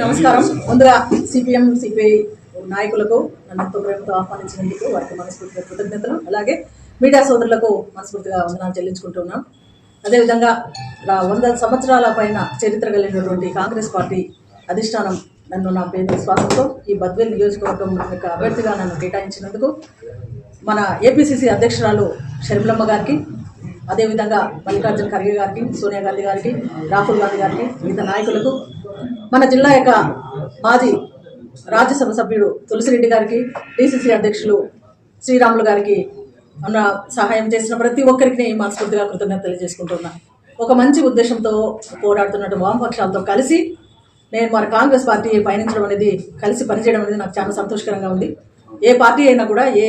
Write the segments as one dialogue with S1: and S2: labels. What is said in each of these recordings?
S1: నమస్కారం. ముందుగా CPM CPI నాయకులకు నన్ను ఎంతో ప్రేమతో ఆహ్వానించినందుకు వారికి మనస్ఫూర్తిగా కృతజ్ఞతలు. అలాగే మీడియా సోదరులకు మనస్ఫూర్తిగా వందనాలు చెల్లించుకుంటున్నాం అదేవిధంగా రా- వంద సంవత్సరాల పైన చరిత్ర కలిగినటువంటి కాంగ్రెస్ పార్టీ అధిష్టానం నన్ను నా పేరు విశ్వాసంతో ఈ బద్వేల్ నియోజకవర్గం యొక్క అభ్యర్థిగా నన్ను కేటాయించినందుకు మన ఏపీసీసీ అధ్యక్షురాలు షర్మిలమ్మ గారికి అదేవిధంగా మల్లికార్జున ఖర్గే గారికి సోనియా గాంధీ గారికి రాహుల్ గాంధీ గారికి మిగతా నాయకులకు మన జిల్లా యొక్క మాజీ రాజ్యసభ సభ్యుడు తులసిరెడ్డి గారికి డిసిసి అధ్యక్షులు శ్రీరాములు గారికి మన సహాయం చేసిన ప్రతి ఒక్కరికి మనస్ఫూర్తిగా కృతజ్ఞత తెలియజేసుకుంటున్నా. ఒక మంచి ఉద్దేశంతో పోరాడుతున్నట్టు వామపక్షాలతో కలిసి నేను మన కాంగ్రెస్ పార్టీ పయనించడం అనేది కలిసి పనిచేయడం అనేది నాకు చాలా సంతోషకరంగా ఉంది. ఏ పార్టీ అయినా కూడా ఏ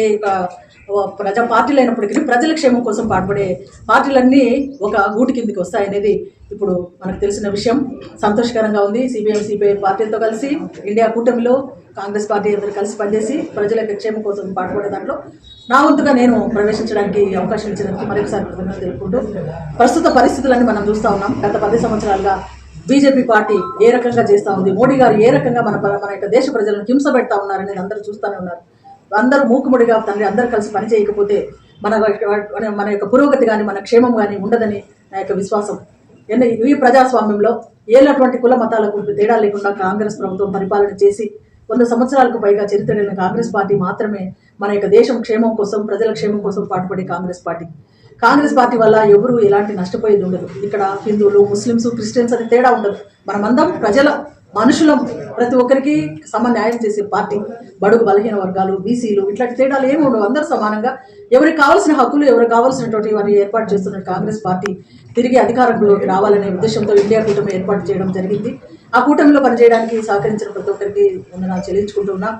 S1: ఒక ప్రజా పార్టీలు అయినప్పటికీ ప్రజల క్షేమం కోసం పాటుపడే పార్టీలన్నీ ఒక గూటి కిందికి వస్తాయనేది ఇప్పుడు మనకు తెలిసిన విషయం. సంతోషకరంగా ఉంది. సిపిఎం సిపిఐ పార్టీలతో కలిసి ఇండియా కూటమిలో కాంగ్రెస్ పార్టీ అందరూ కలిసి పనిచేసి ప్రజల క్షేమం కోసం పాటుపడే దాంట్లో నా వంతుగా నేను ప్రవేశించడానికి అవకాశం ఇచ్చినందుకు మరొకసారి కృతజ్ఞతలు తెలుపుకుంటూ ప్రస్తుత పరిస్థితులన్నీ మనం చూస్తూ ఉన్నాం. గత పది సంవత్సరాలుగా బీజేపీ పార్టీ ఏ రకంగా చేస్తూ ఉంది? మోడీ గారు ఏ రకంగా మన మన యొక్క దేశ ప్రజలను హింస పెడతా ఉన్నారనేది అందరూ చూస్తూనే ఉన్నారు. అందరూ మూకుముడిగా తండ్రి అందరూ కలిసి పని చేయకపోతే మన మన- యొక్క పురోగతి కానీ మన క్షేమం కానీ ఉండదని నా యొక్క విశ్వాసం. ఎన్న ఈ ప్రజాస్వామ్యంలో ఏలటువంటి కుల మతాలకు తేడా లేకుండా కాంగ్రెస్ ప్రభుత్వం పరిపాలన చేసి వంద సంవత్సరాలకు పైగా చరిత్ర కాంగ్రెస్ పార్టీ మాత్రమే మన యొక్క దేశం క్షేమం కోసం ప్రజల క్షేమం కోసం పాటుపడే కాంగ్రెస్ పార్టీ. కాంగ్రెస్ పార్టీ వల్ల ఎవరు ఎలాంటి నష్టపోయేది ఉండదు. ఇక్కడ హిందువులు ముస్లిమ్స్ క్రిస్టియన్స్ అనే తేడా ఉండదు. మనమందరం ప్రజల మనుషులం. ప్రతి ఒక్కరికి సమ న్యాయం చేసే పార్టీ. బడుగు బలహీన వర్గాలు బీసీలు ఇట్లాంటి తేడాలు ఏమి ఉండవు. అందరూ సమానంగా ఎవరికి కావాల్సిన హక్కులు ఎవరికి కావాల్సినటువంటి వారిని ఏర్పాటు చేస్తున్న కాంగ్రెస్ పార్టీ తిరిగి అధికారంలోకి రావాలనే ఉద్దేశంతో ఇండియా కూటమి ఏర్పాటు చేయడం జరిగింది. ఆ కూటమిలో పనిచేయడానికి సహకరించిన ప్రతి ఒక్కరికి వందనాలు చెల్లించుకుంటున్నా.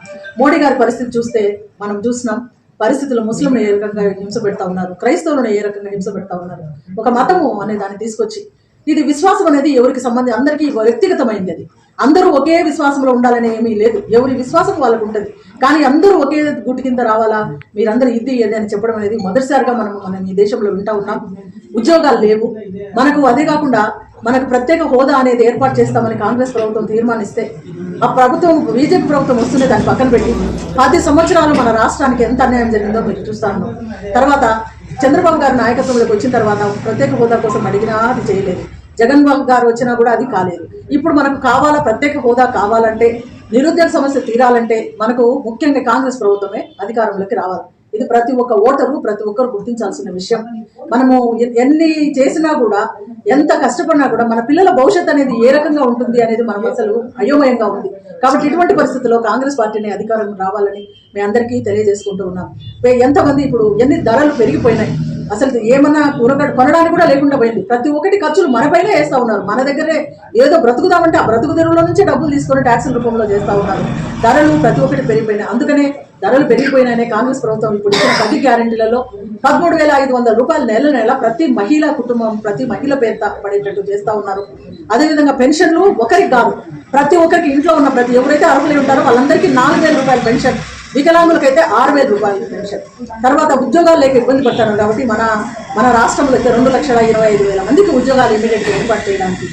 S1: మోడీ గారి పరిస్థితి చూస్తే మనం చూసినాం. పరిస్థితుల్లో ముస్లింలు ఏ రకంగా హింస పెడతా ఉన్నారు? క్రైస్తవులను ఏ రకంగా హింస పెడతా ఉన్నారు? ఒక మతము అనే దాన్ని తీసుకొచ్చి ఇది విశ్వాసం అనేది ఎవరికి సంబంధం? అందరికీ వ్యక్తిగతమైంది అది. అందరూ ఒకే విశ్వాసంలో ఉండాలని ఏమీ లేదు. ఎవరి విశ్వాసం వాళ్ళకు ఉంటుంది. కానీ అందరూ ఒకే గుటి కింద రావాలా? మీరందరూ ఇది ఏది అని చెప్పడం అనేది మొదటిసారిగా మనం మనం ఈ దేశంలో వింటా ఉన్నాం. ఉద్యోగాలు లేవు. మనకు అదే కాకుండా మనకు ప్రత్యేక హోదా అనేది ఏర్పాటు చేస్తామని కాంగ్రెస్ ప్రభుత్వం తీర్మానిస్తే ఆ ప్రభుత్వం బీజేపీ ప్రభుత్వం వస్తుంది దాన్ని పక్కన పెట్టి పది సంవత్సరాలు మన రాష్ట్రానికి ఎంత అన్యాయం జరిగిందో మీరు చూస్తాను తర్వాత చంద్రబాబు గారి నాయకత్వంలోకి వచ్చిన తర్వాత ప్రత్యేక హోదా కోసం అడిగినా అది చేయలేదు. జగన్ బాబు గారు వచ్చినా కూడా అది కాలేదు. ఇప్పుడు మనకు కావాలా ప్రత్యేక హోదా కావాలంటే నిరుద్యోగ సమస్య తీరాలంటే మనకు ముఖ్యంగా కాంగ్రెస్ ప్రభుత్వమే అధికారంలోకి రావాలి. ఇది ప్రతి ఒక్క ఓటరు ప్రతి ఒక్కరు గుర్తించాల్సిన విషయం. మనము ఎన్ని చేసినా కూడా ఎంత కష్టపడినా కూడా మన పిల్లల భవిష్యత్ అనేది ఏ రకంగా ఉంటుంది అనేది మనం అసలు అయోమయంగా ఉంది. కాబట్టి ఇటువంటి పరిస్థితుల్లో కాంగ్రెస్ పార్టీని అధికారం రావాలని మీ అందరికీ తెలియజేసుకుంటూ ఉన్నాం. ఎంతమంది ఇప్పుడు ఎన్ని ధరలు పెరిగిపోయినాయి. అసలు ఏమన్నా కూరగాయలు కొనడానికి కూడా లేకుండా పోయింది. ప్రతి ఒక్కటి ఖర్చులు మన పైన వేస్తా ఉన్నారు. మన దగ్గరే ఏదో బ్రతుకుదామంటే ఆ బ్రతుకు దరువుల నుంచి డబ్బులు తీసుకొని ట్యాక్సుల రూపంలో చేస్తా ఉన్నారు. ధరలు ప్రతి ఒక్కటి పెరిగిపోయినాయి. అందుకనే ధరలు పెరిగిపోయినాయనే కాంగ్రెస్ ప్రభుత్వం ఇప్పుడు ఇచ్చిన పది గ్యారెంటీలలో పదమూడు వేల ఐదు వందల రూపాయలు నెల నెల ప్రతి మహిళా కుటుంబం ప్రతి మహిళ పేద పడేటట్టు చేస్తా ఉన్నారు. అదేవిధంగా పెన్షన్లు ఒకరికి కాదు ప్రతి ఒక్కరికి ఇంట్లో ఉన్న ప్రతి ఎవరైతే అర్హులై ఉంటారో వాళ్ళందరికీ నాలుగు వేల రూపాయల పెన్షన్ వికలాంగులకైతే ఆరు వేల రూపాయల పెన్షన్. తర్వాత ఉద్యోగాలు లేక ఇబ్బంది పడతారు కాబట్టి మన మన రాష్ట్రంలో అయితే రెండు లక్షల ఇరవై ఐదు వేల మందికి ఉద్యోగాలు ఇమీడియట్గా ఏర్పాటు చేయడానికి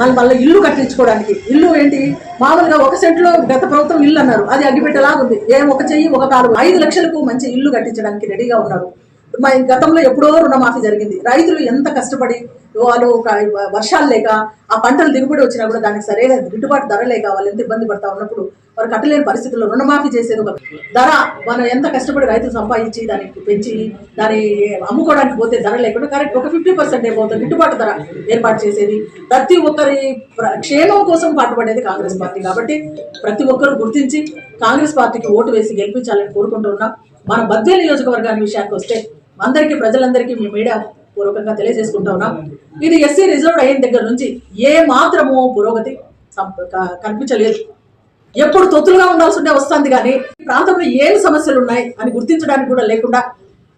S1: మళ్ళీ మళ్ళీ ఇల్లు కట్టించుకోవడానికి. ఇల్లు ఏంటి? మామూలుగా ఒక సెంట్లో గత ప్రభుత్వం ఇల్లు అన్నారు. అది అగ్గిపెట్టేలాగా ఉంది. ఏ ఒక చెయ్యి ఒక కాలు. ఐదు లక్షలకు మంచి ఇల్లు కట్టించడానికి రెడీగా ఉన్నారు. మా గతంలో ఎప్పుడో రుణమాఫీ జరిగింది. రైతులు ఎంత కష్టపడి వాళ్ళు ఒక వర్షాలు లేక ఆ పంటలు దిగుబడి వచ్చినా కూడా దానికి సరైన గిట్టుబాటు ధర లేక వాళ్ళు ఎంత ఇబ్బంది పడతా ఉన్నప్పుడు వారు కట్టలేని పరిస్థితుల్లో రుణమాఫీ చేసేది ఒక ధర. మనం ఎంత కష్టపడి రైతులు సంపాదించి దానికి పెంచి దాన్ని అమ్ముకోవడానికి పోతే ధర లేకుండా కరెక్ట్ ఒక ఫిఫ్టీ పర్సెంట్ ఏమవుతుంది గిట్టుబాటు ధర ఏర్పాటు చేసేది. ప్రతి ఒక్కరి ప్ర- క్షేమం కోసం పాటుపడేది కాంగ్రెస్ పార్టీ. కాబట్టి ప్రతి ఒక్కరు గుర్తించి కాంగ్రెస్ పార్టీకి ఓటు వేసి గెలిపించాలని కోరుకుంటున్నాం మన బద్వేల్ నియోజకవర్గాన్ని విషయానికి వస్తే అందరికీ ప్రజలందరికీ మీ మీడియా పూర్వకంగా తెలియజేసుకుంటా ఉన్నాం ఇది ఎస్సీ రిజర్వ్ అయిన దగ్గర నుంచి ఏ మాత్రము పురోగతి కనిపించలేదు. ఎప్పుడు తొత్తులుగా ఉండాల్సి ఉంటే వస్తుంది కానీ ప్రాంతంలో ఏమి సమస్యలు ఉన్నాయి అని గుర్తించడానికి కూడా లేకుండా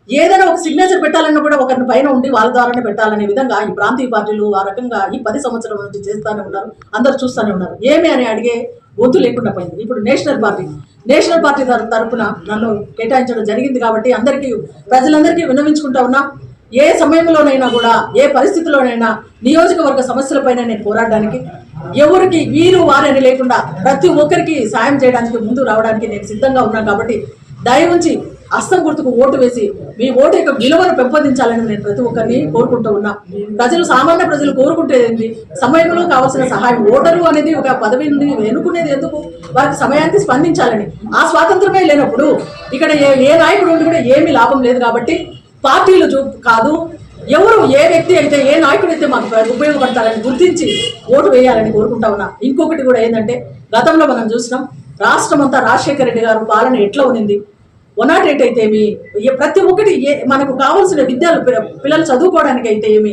S1: ఏదైనా ఒక సిగ్నేచర్ పెట్టాలన్నా కూడా ఒకరిని పైన ఉండి వాళ్ళ ద్వారానే పెట్టాలనే విధంగా ఈ ప్రాంతీయ పార్టీలు ఆ రకంగా ఈ పది సంవత్సరాల నుంచి చేస్తానే ఉన్నారు అందరూ చూస్తూనే ఉన్నారు. ఏమి అని అడిగే గొంతు లేకుండా పోయింది. ఇప్పుడు నేషనల్ పార్టీ నేషనల్ పార్టీ తరఫున నన్ను కేటాయించడం జరిగింది కాబట్టి అందరికీ ప్రజలందరికీ విన్నవించుకుంటా ఉన్నా. ఏ సమయంలోనైనా కూడా ఏ పరిస్థితిలోనైనా నియోజకవర్గ సమస్యలపైన నేను పోరాడడానికి ఎవరికి వీరు వారని లేకుండా ప్రతి ఒక్కరికి సాయం చేయడానికి ముందు రావడానికి నేను సిద్ధంగా ఉన్నాను కాబట్టి దయ ఉంచి అస్తం గుర్తుకు ఓటు వేసి మీ ఓటు యొక్క విలువను పెంపొందించాలని నేను ప్రతి ఒక్కరిని కోరుకుంటూ ఉన్నా. ప్రజలు సామాన్య ప్రజలు కోరుకుంటేది సమయంలో కావాల్సిన సహాయం ఓటరు అనేది ఒక పదవిని ఎన్నుకునేది ఎందుకు? వారికి సమయానికి స్పందించాలని. ఆ స్వాతంత్రమే లేనప్పుడు ఇక్కడ ఏ ఏ నాయకుడు ఉండి కూడా ఏమీ లాభం లేదు కాబట్టి పార్టీలు చూ కాదు ఎవరు ఏ వ్యక్తి అయితే ఏ నాయకుడు అయితే మాకు ఉపయోగపడతారని గుర్తించి ఓటు వేయాలని కోరుకుంటా ఉన్నా. ఇంకొకటి కూడా ఏంటంటే గతంలో మనం చూసినాం రాష్ట్రం అంతా రాజశేఖర రెడ్డి గారు పాలన ఎట్లా ఉన్నింది? వన్ నాట్ ఎయిట్ అయితే ఏమి? ప్రతి ఒక్కటి ఏ మనకు కావాల్సిన విద్యలు పిల్లలు చదువుకోవడానికి అయితే ఏమి?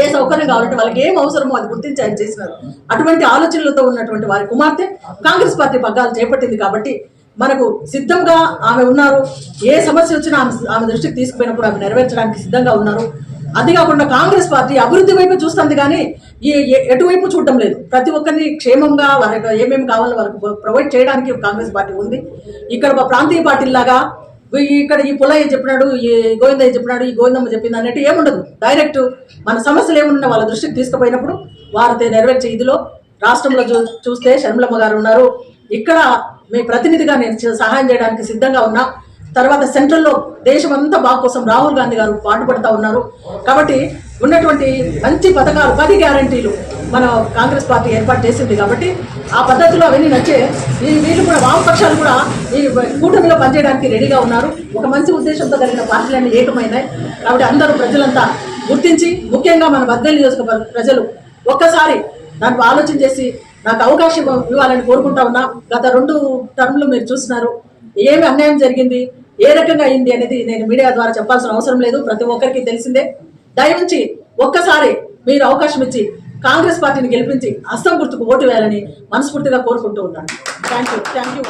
S1: ఏ సౌకర్యం కావాలంటే వాళ్ళకి ఏం అవసరమో అది గుర్తించి ఆయన చేసినారు. అటువంటి ఆలోచనలతో ఉన్నటువంటి వారి కుమార్తె కాంగ్రెస్ పార్టీ పగ్గాలు చేపట్టింది కాబట్టి మనకు సిద్ధంగా ఆమె ఉన్నారు. ఏ సమస్య వచ్చినా ఆమె ఆమె దృష్టికి తీసుకుపోయినప్పుడు ఆమె నెరవేర్చడానికి సిద్ధంగా ఉన్నారు. అది కాకుండా కాంగ్రెస్ పార్టీ అభివృద్ధి వైపు చూస్తుంది కానీ ఈ ఎ- ఎటువైపు చూడటం లేదు. ప్రతి ఒక్కరిని క్షేమంగా వారికి ఏమేమి కావాలో వారికి ప్రొవైడ్ చేయడానికి కాంగ్రెస్ పార్టీ ఉంది. ఇక్కడ ప్రాంతీయ పార్టీలాగా ఇక్కడ ఈ పుల్లయ్య చెప్పినాడు ఈ గోవిందయ్య చెప్పినాడు ఈ గోవిందమ్మ చెప్పింది అన్నట్టు ఏముండదు. డైరెక్ట్ మన సమస్యలు ఏమున్నా వాళ్ళ దృష్టికి తీసుకుపోయినప్పుడు వారితో నెరవేర్చే ఇదిలో రాష్ట్రంలో చూ చూస్తే షర్మిలమ్మ గారు ఉన్నారు. ఇక్కడ మీ ప్రతినిధిగా నేను సహాయం చేయడానికి సిద్ధంగా ఉన్నా. తర్వాత సెంట్రల్లో దేశం అంతా బాగు కోసం రాహుల్ గాంధీ గారు పాటుపడతా ఉన్నారు. కాబట్టి ఉన్నటువంటి మంచి పథకాలు పది గ్యారంటీలు మన కాంగ్రెస్ పార్టీ ఏర్పాటు చేసింది కాబట్టి ఆ పద్ధతిలో అవన్నీ నచ్చే ఈ వీళ్ళు కూడా వామపక్షాలు కూడా ఈ కూటమిలో పనిచేయడానికి రెడీగా ఉన్నారు. ఒక మంచి ఉద్దేశంతో కలిగిన పార్టీలన్నీ ఏకమైనాయి. కాబట్టి అందరూ ప్రజలంతా గుర్తించి ముఖ్యంగా మన బద్దెలు నియోజకవర్గ ప్రజలు ఒక్కసారి దాంట్లో ఆలోచన చేసి నాకు అవకాశం ఇవ్వాలని కోరుకుంటా ఉన్నా గత రెండు టర్మ్లు మీరు చూస్తున్నారు. ఏమి అన్యాయం జరిగింది? ఏ రకంగా అయింది అనేది నేను మీడియా ద్వారా చెప్పాల్సిన అవసరం లేదు. ప్రతి ఒక్కరికి తెలిసిందే. దయవుంచి ఒక్కసారి మీరు అవకాశం ఇచ్చి కాంగ్రెస్ పార్టీని గెలిపించి అస్తం గుర్తుకు ఓటు వేయాలని మనస్ఫూర్తిగా కోరుకుంటూ ఉన్నాను. Thank you. Thank you